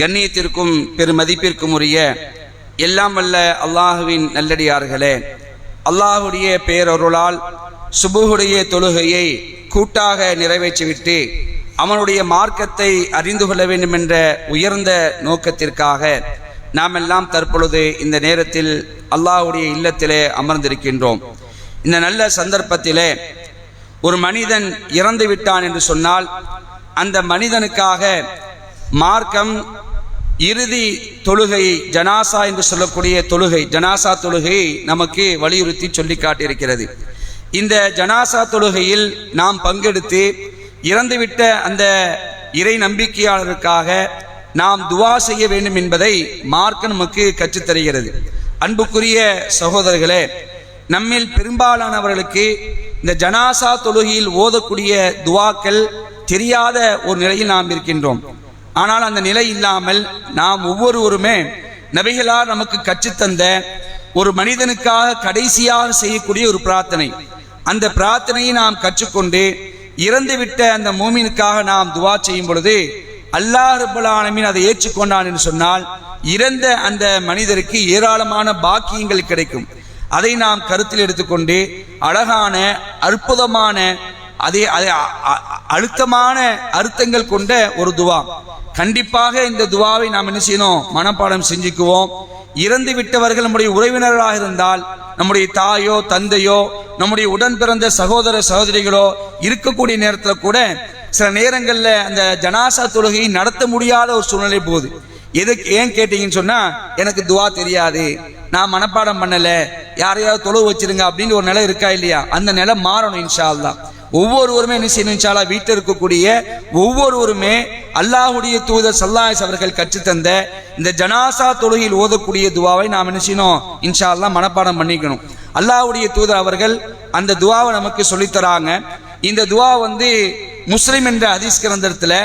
கண்ணியத்திற்கும் பெருமதிப்பிற்கும் உரிய எல்லாம் வல்ல அல்லாஹுவின் நல்லடியார்களே. அல்லாஹுடைய பேரொருளால் சுபுகுடைய தொழுகையை கூட்டாக நிறைவேற்றிவிட்டு அவனுடைய மார்க்கத்தை அறிந்து கொள்ள வேண்டும் என்ற உயர்ந்த நோக்கத்திற்காக நாம் எல்லாம் தற்பொழுது இந்த நேரத்தில் அல்லாஹுடைய இல்லத்திலே அமர்ந்திருக்கின்றோம். இந்த நல்ல சந்தர்ப்பத்திலே ஒரு மனிதன் இறந்து விட்டான் என்று சொன்னால் அந்த மனிதனுக்காக மார்க்கம் இறுதி தொழுகை ஜனாசா என்று சொல்லக்கூடிய தொழுகை ஜனாசா தொழுகை நமக்கு வலியுறுத்தி சொல்லி காட்டியிருக்கிறது. இந்த ஜனாசா தொழுகையில் நாம் பங்கெடுத்து இறந்துவிட்ட அந்த இறை நம்பிக்கையாளருக்காக நாம் துவா செய்ய வேண்டும் என்பதை மார்க்க நமக்கு கற்றுத்தருகிறது அன்புக்குரிய சகோதரர்களே நம்மில் பெரும்பாலானவர்களுக்கு இந்த ஜனாசா தொழுகையில் ஓதக்கூடிய துவாக்கள் தெரியாத ஒரு நிலையில் நாம் இருக்கின்றோம். ஆனால் அந்த நிலை இல்லாமல் நாம் ஒவ்வொருவருமே நபிகளால் நமக்கு கற்றுத்தந்த ஒரு மனிதனுக்காக கடைசியாக செய்யக்கூடிய ஒரு பிரார்த்தனை. அந்த பிரார்த்தனையை நாம் கற்றுக்கொண்டு இறந்துவிட்ட அந்த மூமினுக்காக நாம் துவா செய்யும் பொழுது அல்லாஹ் ரபுல்லானமின் அதை ஏற்றுக்கொண்டான் என்று சொன்னால் இறந்த அந்த மனிதருக்கு ஏராளமான பாக்கியங்கள் கிடைக்கும். அதை நாம் கருத்தில் எடுத்துக்கொண்டு அழகான அற்புதமான அதே அதே அழுத்தமான அர்த்தங்கள் கொண்ட ஒரு துவா. கண்டிப்பாக இந்த துவாவை நாம் என்ன செய்யணும்? மனப்பாடம் செஞ்சுக்குவோம். இறந்து விட்டவர்கள் நம்முடைய உறவினர்களாக இருந்தால் நம்முடைய தாயோ தந்தையோ நம்முடைய உடன் பிறந்த சகோதர சகோதரிகளோ இருக்கக்கூடிய நேரத்தில் கூட சில நேரங்களில் அந்த ஜனாசா தொழுகையை நடத்த முடியாத ஒரு சூழ்நிலை போகுது. எதுக்கு ஏன் கேட்டீங்கன்னு சொன்னால் எனக்கு துவா தெரியாது. நான் மனப்பாடம் பண்ணலை. யாரையாவது தொழுவு வச்சிருங்க அப்படின்னு ஒரு நிலை இருக்கா இல்லையா? அந்த நிலை மாறணும் இன்ஷா அல்லா ஒவ்வொருவருமே என்ன செய்யணும் இன்ஷால்லா வீட்டில் இருக்கக்கூடிய ஒவ்வொருவருமே அல்லாஹுடைய தூதர் சல்லாஸ் அவர்கள் கற்றுத்தந்த இந்த ஜனாசா தொழுகையில் ஓதக்கூடிய துவாவை நாம் என்ன செய்யணும்? இன்ஷா அல்லா மனப்பாடம் பண்ணிக்கணும். அல்லாஹுடைய தூதர் அவர்கள் அந்த துவாவை நமக்கு சொல்லித்தராங்க. இந்த துவா வந்து முஸ்லிம் என்ற ஹதீஸ் கிரந்தத்தில்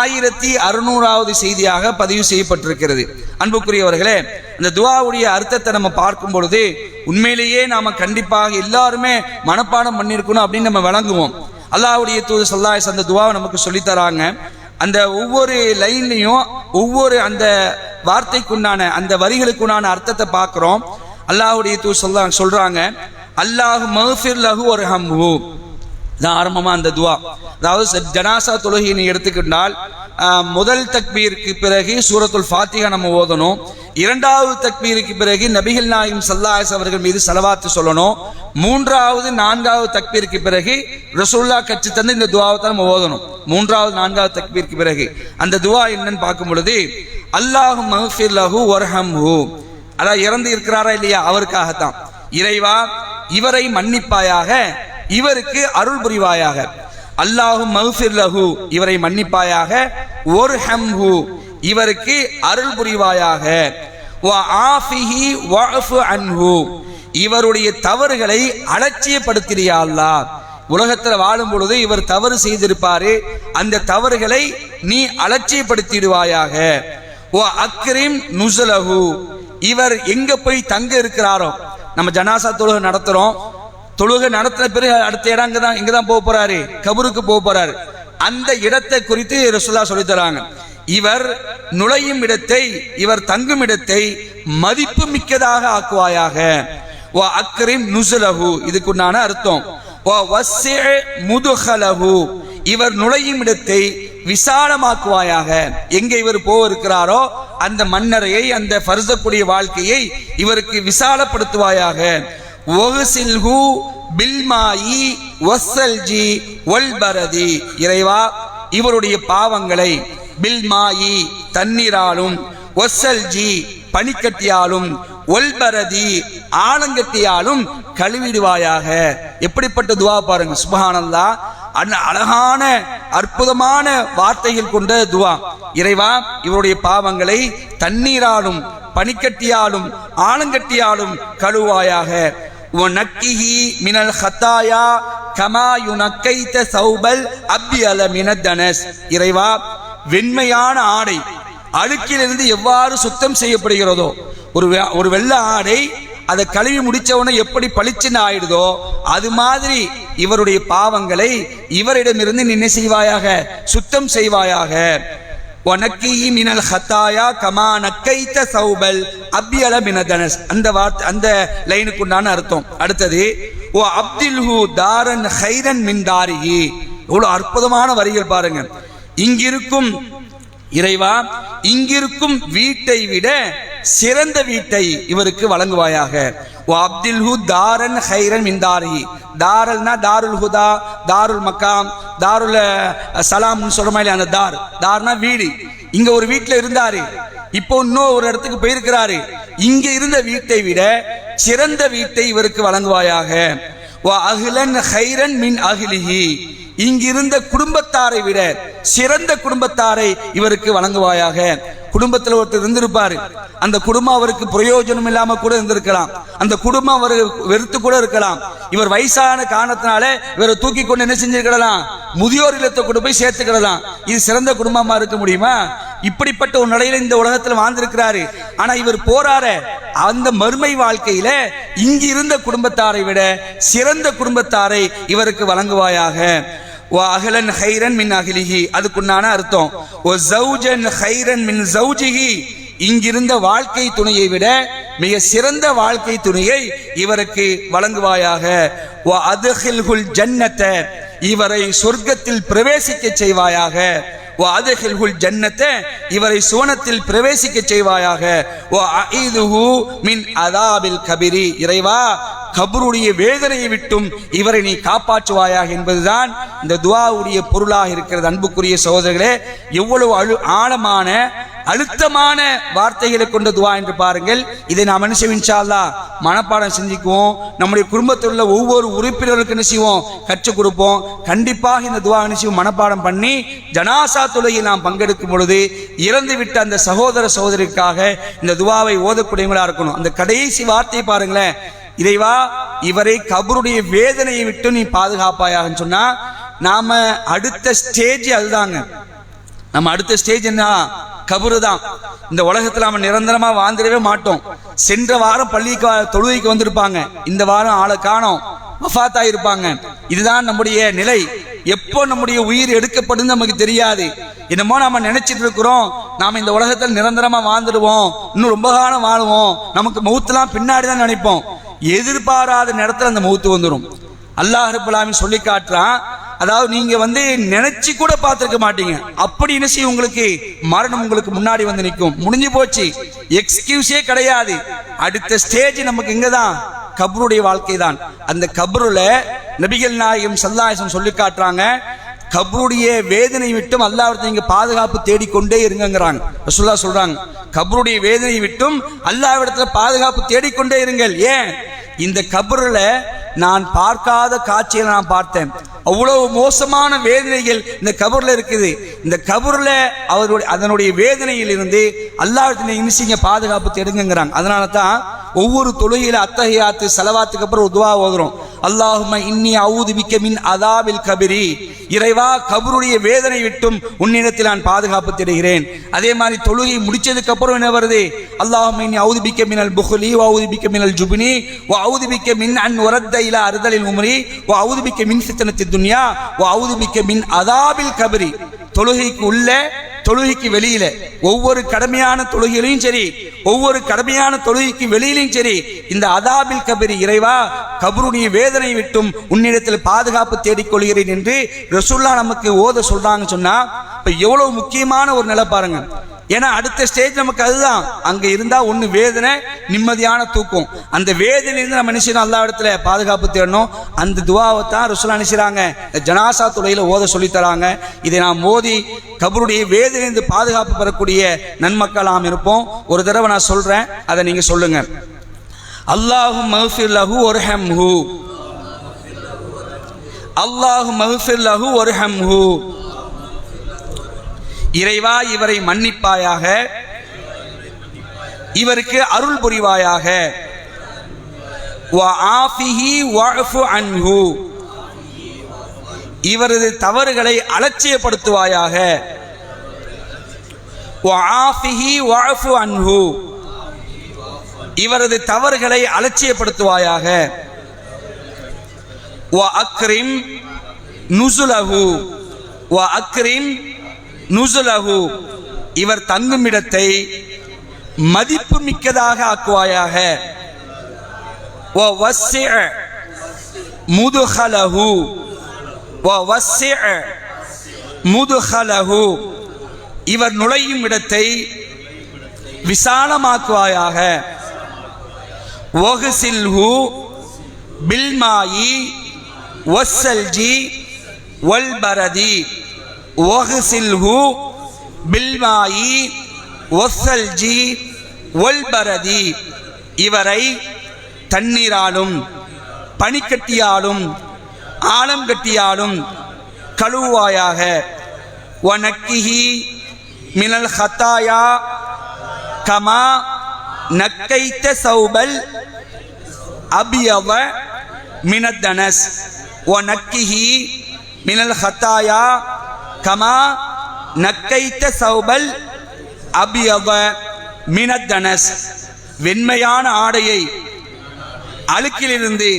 ஆயிரத்தி அறுநூறாவது செய்தியாக பதிவு செய்யப்பட்டிருக்கிறது. அன்புக்குரியவர்களே அந்த துவாவுடைய அர்த்தத்தை நம்ம பார்க்கும் பொழுது உண்மையிலேயே நாம கண்டிப்பாக எல்லாருமே மனப்பாடம் பண்ணியிருக்கணும் அப்படின்னு நம்ம வழங்குவோம் அல்லாவுடைய தூது சல்லாஸ் அந்த துவாவை நமக்கு சொல்லித்தராங்க. அந்த ஒவ்வொரு லைன்லையும் ஒவ்வொரு அந்த வார்த்தைக்குண்டான அந்த வரிகளுக்குண்டான அர்த்தத்தை பார்க்குறோம். அல்லாஹுடைய தூ சொல்ல சொல்கிறாங்க அல்லாஹு மஹ்ஃபிர் லஹு ஒரு ஹம்ஹூ தான் ஆரம்பமாக அந்த துவா. அதாவது ஜனாசா தொழுகையை நீ எடுத்துக்கிட்டால் முதல் தக்பீருக்கு பிறகு சூரத்துல் ஃபாத்திகா நம்ம ஓதணும். இரண்டாவது தக்பீருக்கு பிறகு நபிகள் நாயகம் சல்லாஸ் அவர்கள் மீது செலவாத்து சொல்லணும். மூன்றாவது நான்காவது தக்பீருக்கு பிறகு ரசூல்லா கட்சி தந்து இந்த துவாவை தான் நம்ம ஓதணும். மூன்றாவது நான்காவது தக்பீருக்கு பிறகு. அந்த துவா என்னன்னு பார்க்கும் பொழுது அல்லாஹு மஹ்ஃபிர் லஹு வர்ஹம் ஹூ அதான் இறந்து இருக்கிறாரா இல்லையா? அவருக்காகத்தான். இறைவா இவரை மன்னிப்பாயாக இவருக்கு அருள் புரிவாயாக. அல்லாஹு மஹ்ஃபிர் லஹு இவரை மன்னிப்பாயாக. ஒரு ஹம்ஹு இவருக்கு அருள் புரிவாயாக. ஆஃபிஹி அன்ஹு இவருடைய தவறுகளை அலட்சியப்படுத்தியா அல்லா உலகத்தில் வாழும் பொழுது இவர் தவறு செய்திருப்பாரு அந்த தவறுகளை நீ அலட்சியப்படுத்திடுவாயாக. ஓ அக்ரிம் நுசலஹு இவர் எங்க போய் தங்க இருக்கிறாரோ நம்ம ஜனாசா தொழுகை நடத்துறோம் தொழுகை நடத்தின பிறகு அடுத்த இடம் இங்கே தான் இங்கே தான் போக போறாரு. கபருக்கு போக போறாரு. அந்த இடத்தை குறித்து ரசுல்லா சொல்லி தராங்க. இவர் நுழையும் இடத்தை இவர் தங்கும் இடத்தை மதிப்பு மிக்கதாக ஆக்குவாயாக. ஓ அக்ரிம் நுசுலகு இதுக்குண்டான அர்த்தம். ஓ வஸ்ஸே முதுகலகு இவர் நுழையும் இடத்தை விசாலமாக்குவாயாக. எங்க இவர் போக இருக்கிறாரோ அந்த மன்னரையை அந்த பருசக்கூடிய வாழ்க்கையை இவருக்கு விசாலப்படுத்துவாயாக. ஒகுசில்ஹு பில்மாயி ஒசல்ஜி ஒல்பரதி இறைவா இவருடைய பாவங்களை பில்மாயி தண்ணீராலும் ஒசல்ஜி பனிக்கட்டியாலும் ஒல்பரதி ஆலங்கட்டியாலும் கழுவிடுவாயாக. எப்படிப்பட்ட துவா பாருங்க சுபஹானல்லா. அன- அழகான அற்புதமான வார்த்தைகள் கொண்ட துவா. இறைவா இவருடைய பாவங்களை தண்ணீராலும் பனிக்கட்டியாலும் ஆலங்கட்டியாலும் கழுவாயாக உனக்கிஹி மினல் ஹத்தாயா கமா யுனக்கைத்த சௌபல் அப்பியல மினதனஸ் இறைவா வெண்மையான ஆடை அழுக்கிலிருந்து எவ்வாறு சுத்தம் செய்யப்படுகிறதோ ஒரு வெ- ஒரு வெள்ள ஆடை அதை கழுவி முடிச்ச எப்படி பளிச்சுன்னு ஆயிடுதோ அது மாதிரி இவருடைய பாவங்களை இவரிடமிருந்து நீ என்ன செய்வாயாக? சுத்தம் செய்வாயாக. வனக்கிஹி மினல் ஹத்தாயா கமா நக்கைத்த சௌபல். அபியல மினதனஸ் அந்த வார்த்தை அந்த லைனுக்கு உண்டான அர்த்தம். அடுத்தது ஓ அப்தில்ஹு தாரன் ஹைரன் மின் தாரிகி எவ்வளவு அற்புதமான வரிகள் பாருங்க. இங்கிருக்கும் இறைவா இங்கிருக்கும் வீட்டை விட சிறந்த வீட்டை இவருக்கு வழங்குவாயாக. ஓ அப்தில்ஹு தாரன் ஹைரன் மின்தாரி தாரல்னா தாருல் ஹுதா தாருல் மக்காம் தாருல் சலாம்னு சொல்ற மாதிரி அந்த தார். தார்னா வீடு. இங்க ஒரு வீட்டில் இருந்தாரு. இப்போ இன்னும் ஒரு இடத்துக்கு போயிருக்கிறாரு. இங்க இருந்த வீட்டை விட சிறந்த வீட்டை இவருக்கு வழங்குவாயாக. அகிலன் ஹைரன் மின் அகிலிஹி இங்கிருந்த குடும்பத்தாரை விட சிறந்த குடும்பத்தாரை இவருக்கு வழங்குவாயாக. குடும்பத்தில் ஒருத்தர் இருந்திருப்பாரு. அந்த குடும்பம் அவருக்கு பிரயோஜனம் இல்லாம கூட இருந்திருக்கலாம். அந்த குடும்பம் அவர் வெறுத்து கூட இருக்கலாம். இவர் வயசான காரணத்தினால இவரை தூக்கி கொண்டு என்ன செஞ்சிருக்கலாம் முதியோர் இல்லத்தை கொண்டு போய் சேர்த்துக்கிடலாம் இது சிறந்த குடும்பமா இருக்க முடியுமா? இப்படிப்பட்ட ஒரு நிலையில இந்த உலகத்தில் வாழ்ந்திருக்கிறாரு. ஆனா இவர் போறாரு அந்த மறுமை வாழ்க்கையில இங்கிருந்த குடும்பத்தாரை விட சிறந்த குடும்பத்தாரை இவருக்கு வழங்குவாயாக. ஓ அகலன் ஹைரன் மின் அகிலிஹி அதுக்குண்டான அர்த்தம். ஓ ஜவுஜன் ஹைரன் மின் ஜௌஜிஹி இங்கிருந்த வாழ்க்கை துணையை விட மிக சிறந்த வாழ்க்கை துணையை இவருக்கு வழங்குவாயாக. ஓ அதுஹில்ஹுல் ஜன்னத்த இவரை சொர்க்கத்தில் பிரவேசிக்க செய்வாயாக. ஓ அதுஹில்ஹுல் ஜன்னத்தை இவரை சுவனத்தில் பிரவேசிக்க செய்வாயாக. ஓ அஈதுஹு மின் அதாபில் கபிரி இறைவா கபருடைய வேதனையை விட்டும் இவரை நீ காப்பாற்றுவாயாக என்பதுதான் இந்த துவாவுடைய பொருளாக இருக்கிறது. அன்புக்குரிய சகோதரர்களே எவ்வளவு அழு ஆழமான அழுத்தமான வார்த்தைகளை கொண்ட துவா என்று பாருங்கள். இதை நாம் என்ன செய்வோம்? மனப்பாடம் செஞ்சுக்குவோம். நம்முடைய குடும்பத்தில் உள்ள ஒவ்வொரு உறுப்பினர்களுக்கு என்ன செய்வோம்? கற்றுக் கொடுப்போம். கண்டிப்பாக இந்த துவா என்ன செய்வோம்? மனப்பாடம் பண்ணி ஜனாசா தொழுகையில் நாம் பங்கெடுக்கும் பொழுது இறந்து விட்ட அந்த சகோதர சகோதரிக்காக இந்த துவாவை ஓதக்கூடியவங்களா இருக்கணும். அந்த கடைசி வார்த்தையை பாருங்களேன். இறைவா இவரை கபருடைய வேதனையை விட்டு நீ பாதுகாப்பாயான்னு சொன்னா நாம அடுத்த ஸ்டேஜ் அதுதாங்க. நம்ம அடுத்த ஸ்டேஜ் என்ன கபரு தான். இந்த உலகத்துல நம்ம நிரந்தரமா வாழ்ந்துடவே மாட்டோம். சென்ற வாரம் பள்ளிக்கு தொழுகைக்கு வந்திருப்பாங்க. இந்த வாரம் ஆளை காணோம். மஃபாத்தா இருப்பாங்க இதுதான் நம்முடைய நிலை. எப்போ நம்முடைய உயிர் எடுக்கப்படும் நமக்கு தெரியாது. என்னமோ நாம நினைச்சிட்டு இருக்கிறோம். நாம இந்த உலகத்தில் நிரந்தரமா வாழ்ந்துடுவோம். இன்னும் ரொம்ப காலம் வாழுவோம். நமக்கு மௌத்தெல்லாம் பின்னாடி தான் நினைப்போம். எதிர்பாராத நேரத்தில் அந்த மௌத்து வந்துடும் அல்லாஹ் ரபுல்லாமின் சொல்லி காட்டுறான். அதாவது நீங்க வந்து நினைச்சு கூட பார்த்துருக்க மாட்டீங்க. அப்படி என்ன உங்களுக்கு? மரணம் உங்களுக்கு முன்னாடி வந்து நிற்கும். முடிஞ்சு போச்சு. எக்ஸ்கியூஸே கிடையாது. அடுத்த ஸ்டேஜ் நமக்கு இங்கதான். கபருடைய வாழ்க்கை தான் அந்த கபருல நபிகள் நாயகம் சல்லாயசம் சொல்லி காட்டுறாங்க. கபருடைய வேதனை விட்டும் அல்லாஹ்விடத்தில் நீங்க பாதுகாப்பு தேடிக்கொண்டே இருங்கங்கிறாங்க. ரசுல்லா சொல்றாங்க கபருடைய வேதனை விட்டும் அல்லாவிடத்துல பாதுகாப்பு தேடிக்கொண்டே இருங்கள். ஏன்? இந்த கபருல நான் பார்க்காத காட்சியை நான் பார்த்தேன். அவ்வளவு மோசமான வேதனைகள் இந்த கபர்ல இருக்குது. இந்த கபர்ல அவருடைய அதனுடைய வேதனையில் இருந்து அல்லாஹ்விடத்தில் இனிசிங்க பாதுகாப்பு தேடுங்கிறாங்க அதனால தான் ஒவ்வொரு தொழுகையில அத்தகையாத்து செலவாத்துக்கு அப்புறம் உதுவா ஓதுறோம். அல்லாஹும இன்னி அவுது பிக்க மின் அதாவில் கபிரி. இறைவா கபருடைய வேதனை விட்டும் உன்னிடத்தில் நான் பாதுகாப்பு தேடுகிறேன். அதே மாதிரி தொழுகை முடிச்சதுக்கு அப்புறம் என்ன வருது? அல்லாஹும இன்னி அவுது பிக்க மினல் புகுலி வவுது பிக்க மினல் ஜுபினி வ அவுது பிக்க மின் அன் உரத்த இல அறுதலில் உமரி வ அவுது பிக்க மின் சித்தனத்தி துன்யா வ அவுது பிக்க மின் அதாபில் கபரி. தொழுகைக்கு உள்ள தொழுகைக்கு வெளியில. ஒவ்வொரு கடமையான தொழுகையிலையும் சரி ஒவ்வொரு கடமையான தொழுகைக்கு வெளியிலையும் சரி இந்த அதாபில் கபரி இறைவா கபருடைய வேதனை விட்டும் உன்னிடத்தில் பாதுகாப்பு தேடிக்கொள்கிறேன் என்று ரசுல்லா நமக்கு ஓத சொல்றாங்க சொன்னா இப்ப எவ்வளவு முக்கியமான ஒரு நிலை பாருங்க. ஏன்னா அடுத்த ஸ்டேஜ் நமக்கு அதுதான். அங்க இருந்தா ஒண்ணு வேதனை நிம்மதியான தூக்கம். அந்த வேதனையிலிருந்து நம்ம நினைச்சோம் எல்லா இடத்துல பாதுகாப்பு தேடணும். அந்த துவாவை தான் ருசுலா இந்த ஜனாசா துறையில ஓத சொல்லி தராங்க இதை நாம் மோதி கபருடைய வேதனையிலிருந்து பாதுகாப்பு பெறக்கூடிய நன்மக்கள் நாம் இருப்போம். ஒரு தடவை நான் சொல்றேன். அதை நீங்க சொல்லுங்க. அல்லாஹு மஹ்ஃபிர் லஹு ஒர்ஹம்ஹு. அல்லாஹு மஹ்ஃபிர் லஹு வர்ஹம்ஹு இறைவா இவரை மன்னிப்பாயாக இவருக்கு அருள் புரிவாயாக. அன்ஹு. இவரது தவறுகளை அலட்சியப்படுத்துவாயாக. அன்ஹு. இவரது தவறுகளை அலட்சியப்படுத்துவாயாக. அக்ரிம் நுசுலஹு. அக்ரிம் நுசுலகு இவர் தங்கும் இடத்தை மதிப்பு மிக்கதாக ஆக்குவாயாக. முதுகலகு முதுகலகு இவர் நுழையும் இடத்தை விசாலமாக்குவாயாக. ஒகுசில்ஹு பில்மாயி ஒஸ்ஸல்ஜி வல்பரதி. ஒகுசில்ஹு பில்மாயி ஒஸ்ஸல்ஜி ஒல்பரதி இவரை தண்ணீராலும் பனிக்கட்டியாலும் ஆலங்கட்டியாலும் கழுவாயாக ஒனக்கிஹி மினல் ஹத்தாயா கமா நக்கைத்த சௌபல் அபியவ மினத்தனஸ் ஒனக்கிஹி மினல் ஹத்தாயா கமா நக்கைத்த சௌபல் அபியவ மினத்தனஸ். வெண்மையான ஆடையை அழுக்கிலிருந்து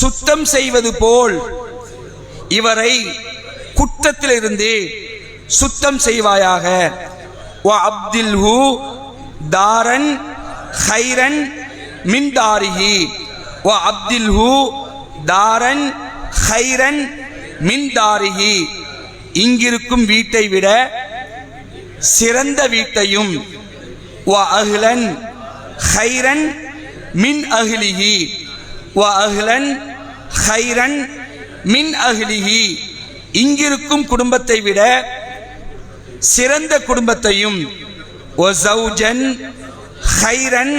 சுத்தம் செய்வது போல் இவரை குற்றத்திலிருந்து சுத்தம் செய்வாயாக. அப்தில் அப்தில்ஹு தாரன் ஹைரன் மின் தாரிஹி அப்தில் அப்தில்ஹு தாரன் ஹைரன் மின் தாரிஹி இங்கிருக்கும் வீட்டை விட சிறந்த வீட்டையும் வ அஹ்லன் ஹைரன் மின் அஹ்லிஹி வ அஹ்லன் ஹைரன் மின் அஹ்லிஹி. இங்கிருக்கும் குடும்பத்தை விட சிறந்த குடும்பத்தையும் ஒ ஹைரன்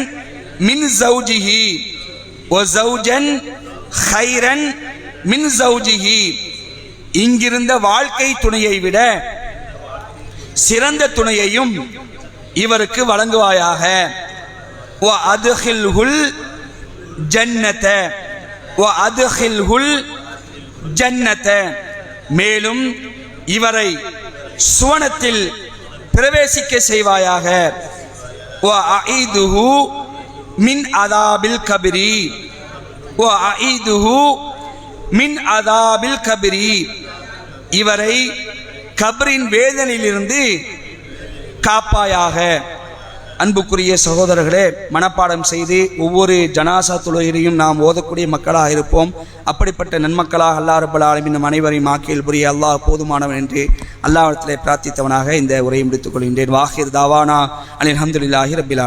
மின் ஜவுஜிஹி ஒ ஜவுஜன் ஹைரன் மின் ஜவுஜிஹி இங்கிருந்த வாழ்க்கை துணையை விட சிறந்த துணையையும் இவருக்கு வழங்குவாயாக. ஜன்னத. ஜன்னத. மேலும் இவரை சுவனத்தில் பிரவேசிக்க செய்வாயாக. மின் அதாபில் கபிரி. ஓ மின் அதாபில் கபிரி. இவரை கபரின் வேதனையிலிருந்து காப்பாயாக. அன்புக்குரிய சகோதரர்களே மனப்பாடம் செய்து ஒவ்வொரு ஜனாசா தொழுகையிலையும் நாம் ஓதக்கூடிய மக்களாக இருப்போம். அப்படிப்பட்ட நன்மக்களாக அல்லாஹ் ரப்பல் ஆலமீன் நம் அனைவரையும் ஆக்கியல் புரிய அல்லாஹ் போதுமானவன் என்று அல்லாஹ்விடத்திலே பிரார்த்தித்தவனாக இந்த உரையை முடித்துக் கொள்கின்றேன். வாஹிர் தாவானா அலி அஹமதுல்லாஹி ரபில்